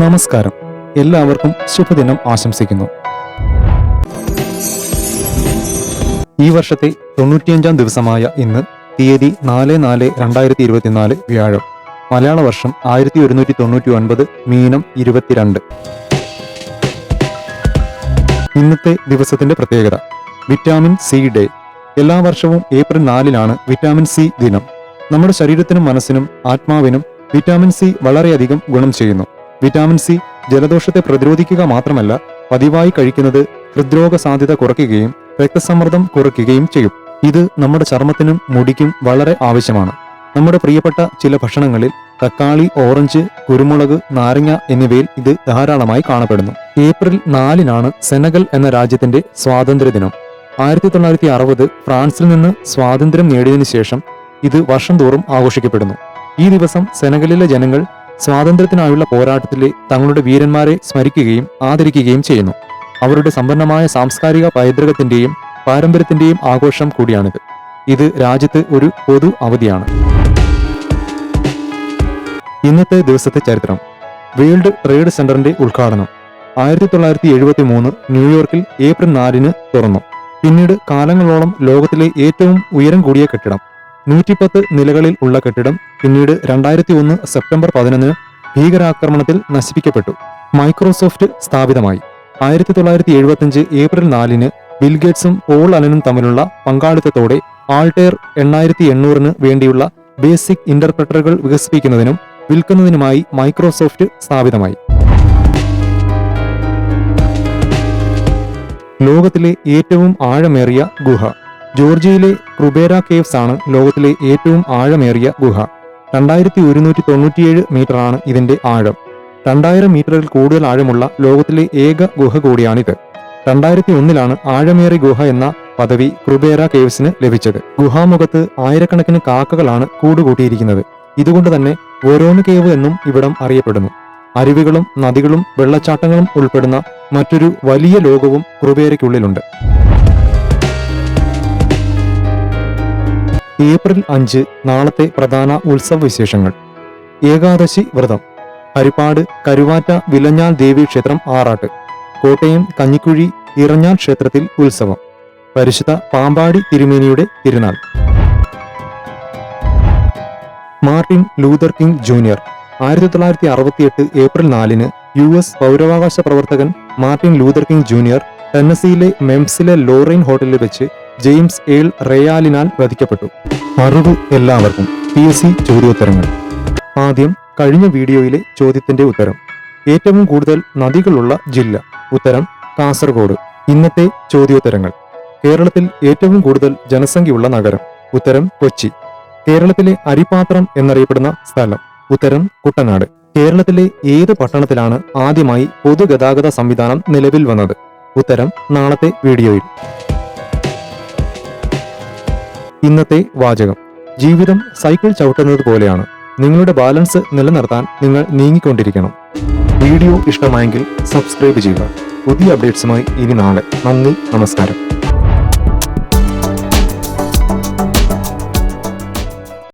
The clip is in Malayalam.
നമസ്കാരം. എല്ലാവർക്കും ശുഭദിനം ആശംസിക്കുന്നു. ഈ വർഷത്തെ തൊണ്ണൂറ്റിയഞ്ചാം ദിവസമായ ഇന്ന് തീയതി നാല് നാല് രണ്ടായിരത്തി ഇരുപത്തിനാല് വ്യാഴം. മലയാള വർഷം ആയിരത്തി ഒരുന്നൂറ്റി തൊണ്ണൂറ്റി ഒൻപത് മീനം ഇരുപത്തിരണ്ട്. ഇന്നത്തെ ദിവസത്തിന്റെ പ്രത്യേകത. Vitamin C day. എല്ലാ വർഷവും ഏപ്രിൽ നാലിനാണ് വിറ്റാമിൻ സി ദിനം. നമ്മുടെ ശരീരത്തിനും മനസ്സിനും ആത്മാവിനും വിറ്റാമിൻ സി വളരെയധികം ഗുണം ചെയ്യുന്നു. വിറ്റാമിൻ സി ജലദോഷത്തെ പ്രതിരോധിക്കുക മാത്രമല്ല പതിവായി കഴിക്കുന്നത് ഹൃദ്രോഗ സാധ്യത കുറയ്ക്കുകയും രക്തസമ്മർദ്ദം കുറയ്ക്കുകയും ചെയ്യും. ഇത് നമ്മുടെ ചർമ്മത്തിനും മുടിക്കും വളരെ ആവശ്യമാണ്. നമ്മുടെ പ്രിയപ്പെട്ട ചില ഭക്ഷണങ്ങളിൽ തക്കാളി ഓറഞ്ച് കുരുമുളക് നാരങ്ങ എന്നിവയിൽ ഇത് ധാരാളമായി കാണപ്പെടുന്നു. ഏപ്രിൽ നാലിനാണ് സെനഗൽ എന്ന രാജ്യത്തിന്റെ സ്വാതന്ത്ര്യ ദിനം ആയിരത്തി തൊള്ളായിരത്തി അറുപത് ഫ്രാൻസിൽ നിന്ന് സ്വാതന്ത്ര്യം നേടിയതിനു ശേഷം ഇത് വർഷം തോറും ആഘോഷിക്കപ്പെടുന്നു. ഈ ദിവസം സെനഗലിലെ ജനങ്ങൾ സ്വാതന്ത്ര്യത്തിനായുള്ള പോരാട്ടത്തിലെ തങ്ങളുടെ വീരന്മാരെ സ്മരിക്കുകയും ആദരിക്കുകയും ചെയ്യുന്നു. അവരുടെ സമ്പന്നമായ സാംസ്കാരിക പൈതൃകത്തിന്റെയും പാരമ്പര്യത്തിന്റെയും ആഘോഷം കൂടിയാണിത്. ഇത് രാജ്യത്ത് ഒരു പൊതു അവധിയാണ്. ഇന്നത്തെ ദിവസത്തെ ചരിത്രം. വേൾഡ് ട്രേഡ് സെന്ററിന്റെ ഉദ്ഘാടനം. ആയിരത്തി തൊള്ളായിരത്തി എഴുപത്തി മൂന്ന് ന്യൂയോർക്കിൽ ഏപ്രിൽ നാലിന് തുറന്നു. പിന്നീട് കാലങ്ങളോളം ലോകത്തിലെ ഏറ്റവും ഉയരം കൂടിയ കെട്ടിടം. നൂറ്റിപ്പത്ത് നിലകളിൽ ഉള്ള കെട്ടിടം പിന്നീട് രണ്ടായിരത്തി ഒന്ന് സെപ്റ്റംബർ പതിനൊന്നിന് ഭീകരാക്രമണത്തിൽ നശിപ്പിക്കപ്പെട്ടു. മൈക്രോസോഫ്റ്റ് സ്ഥാപിതമായി. ആയിരത്തി തൊള്ളായിരത്തി എഴുപത്തിയഞ്ച് ഏപ്രിൽ നാലിന് ബിൽഗേറ്റ്സും പോൾ അലനും തമ്മിലുള്ള പങ്കാളിത്തത്തോടെ ആൾട്ടെയർ എണ്ണായിരത്തി എണ്ണൂറിന് വേണ്ടിയുള്ള ബേസിക് ഇന്റർപ്രറ്ററുകൾ വികസിപ്പിക്കുന്നതിനും വിൽക്കുന്നതിനുമായി മൈക്രോസോഫ്റ്റ് സ്ഥാപിതമായി. ലോകത്തിലെ ഏറ്റവും ആഴമേറിയ ഗുഹ. ജോർജിയയിലെ ക്രുബേര കേവ്സ് ആണ് ലോകത്തിലെ ഏറ്റവും ആഴമേറിയ ഗുഹ. രണ്ടായിരത്തി ഒരുന്നൂറ്റി തൊണ്ണൂറ്റിയേഴ് മീറ്ററാണ് ഇതിന്റെ ആഴം. രണ്ടായിരം മീറ്ററിൽ കൂടുതൽ ആഴമുള്ള ലോകത്തിലെ ഏക ഗുഹ കൂടിയാണിത്. രണ്ടായിരത്തി ഒന്നിലാണ് ആഴമേറി ഗുഹ എന്ന പദവി ക്രുബേര കേവ്സിന് ലഭിച്ചത്. ഗുഹാമുഖത്ത് ആയിരക്കണക്കിന് കാക്കകളാണ് കൂടുകൂട്ടിയിരിക്കുന്നത്. ഇതുകൊണ്ട് തന്നെ വൊരോന് കേവ് എന്നും ഇവിടം അറിയപ്പെടുന്നു. അരുവികളും നദികളും വെള്ളച്ചാട്ടങ്ങളും ഉൾപ്പെടുന്ന മറ്റൊരു വലിയ ലോകവും ക്രുബേരയ്ക്കുള്ളിലുണ്ട്. ഏപ്രിൽ അഞ്ച് നാളത്തെ പ്രധാന ഉത്സവ വിശേഷങ്ങൾ ഏകാദശി വ്രതം. ഹരിപ്പാട് കരുവാറ്റ വിലഞ്ഞാൽ ദേവി ക്ഷേത്രം ആറാട്ട്. കോട്ടയം കഞ്ഞിക്കുഴി ഇറഞ്ഞാൽ ക്ഷേത്രത്തിൽ ഉത്സവം. പരിശുദ്ധ പാമ്പാടി തിരുമേനിയുടെ തിരുനാൾ. Martin Luther King Junior. ആയിരത്തി തൊള്ളായിരത്തി അറുപത്തിയെട്ട് ഏപ്രിൽ നാലിന് യു എസ് പൗരാവകാശ പ്രവർത്തകൻ മാർട്ടിൻ ലൂതർ കിങ് ജൂനിയർ ടെന്നസിയിലെ മെംസിലെ ലോറൈൻ ഹോട്ടലിൽ വെച്ച് ജെയിംസ് ഏൾ റേയാലിനാൽ വധിക്കപ്പെട്ടു. അറിവ് എല്ലാവർക്കും. പി എസ് സി ചോദ്യോത്തരങ്ങൾ. ആദ്യം കഴിഞ്ഞ വീഡിയോയിലെ ചോദ്യത്തിന്റെ ഉത്തരം. ഏറ്റവും കൂടുതൽ നദികളുള്ള ജില്ല. ഉത്തരം കാസർഗോഡ്. ഇന്നത്തെ ചോദ്യോത്തരങ്ങൾ. കേരളത്തിൽ ഏറ്റവും കൂടുതൽ ജനസംഖ്യയുള്ള നഗരം. ഉത്തരം കൊച്ചി. കേരളത്തിലെ അരിപാത്രം എന്നറിയപ്പെടുന്ന സ്ഥലം. ഉത്തരം കുട്ടനാട്. കേരളത്തിലെ ഏത് പട്ടണത്തിലാണ് ആദ്യമായി പൊതുഗതാഗത സംവിധാനം നിലവിൽ വന്നത്? ഉത്തരം നാളത്തെ വീഡിയോയിൽ. ഇന്നത്തെ വാചകം. ജീവിതം സൈക്കിൾ ചവിട്ടുന്നത് പോലെയാണ്. നിങ്ങളുടെ ബാലൻസ് നിലനിർത്താൻ നിങ്ങൾ നീങ്ങിക്കൊണ്ടിരിക്കണം. വീഡിയോ ഇഷ്ടമായെങ്കിൽ സബ്സ്ക്രൈബ് ചെയ്യുക. പുതിയ അപ്ഡേറ്റ്സുമായി ഇനി നാളെ. നന്ദി നമസ്കാരം.